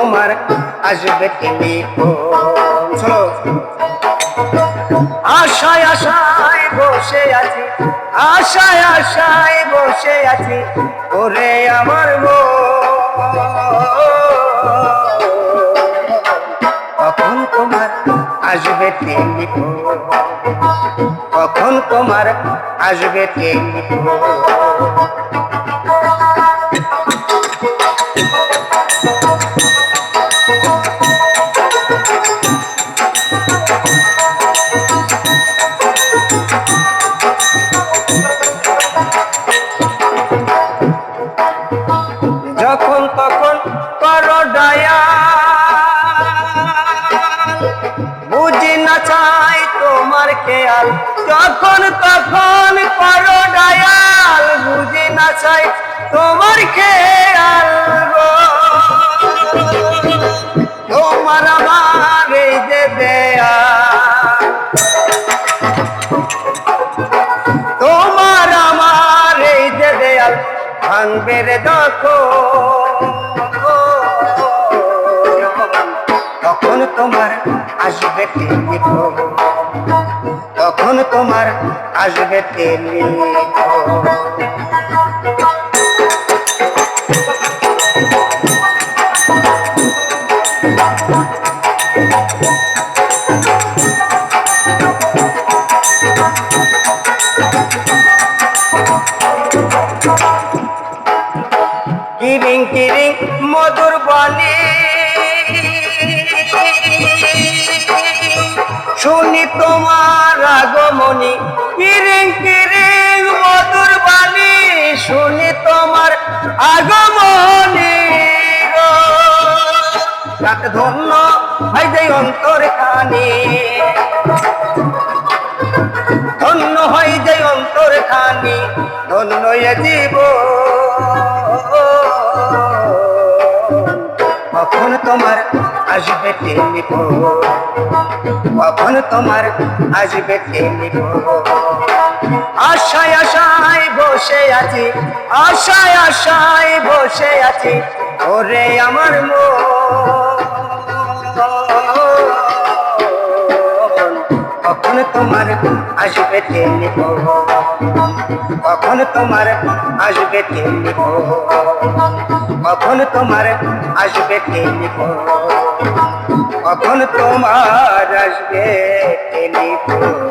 তোমার আসবে চলো। আশায় আশায় বসে আছি, আশায় আশায় বসে আছি ওরে আমার কখন তোমার আসবে টেলিফোন কখন তোমার আসবে টেলিফোন তখন করো দয়া বুঝি না চাই তোমার খেয়াল। যখন তখন করো দয়াল। বুঝি না চাই তোমার খেয়াল। তোমার আমার এই যে দেয়া তোমার আমার এই যে দেয়াল। ভাঙবে রে দেখো তোমার আসবে টেলিফোন তখন তোমার আসবে টেলিফোন কিরিং কিরিং মধুর বাণী শুনি তোমার আগমনী, কিরিং কিরিং মধুর বাণী। শুনি তোমার আগমনী। রাত ধন্য হয় যে অন্তর খানি। ধন্য হয় যে অন্তর খানি, ধন্য জীব। কখন তোমার আসবে টেলিফোন। কখন তোমার আসবে টেলিফোন? আশায় আশায় বসে আছি, আশায় আশায় বসে আছি, ওরে আমার কখন তোমার আসবে টেলিফোন? কখন তোমার আসবে টেলিফোন? কখন তোমার আসবে টেলিফোন? কখন তোমার আসবে টেলিফোন?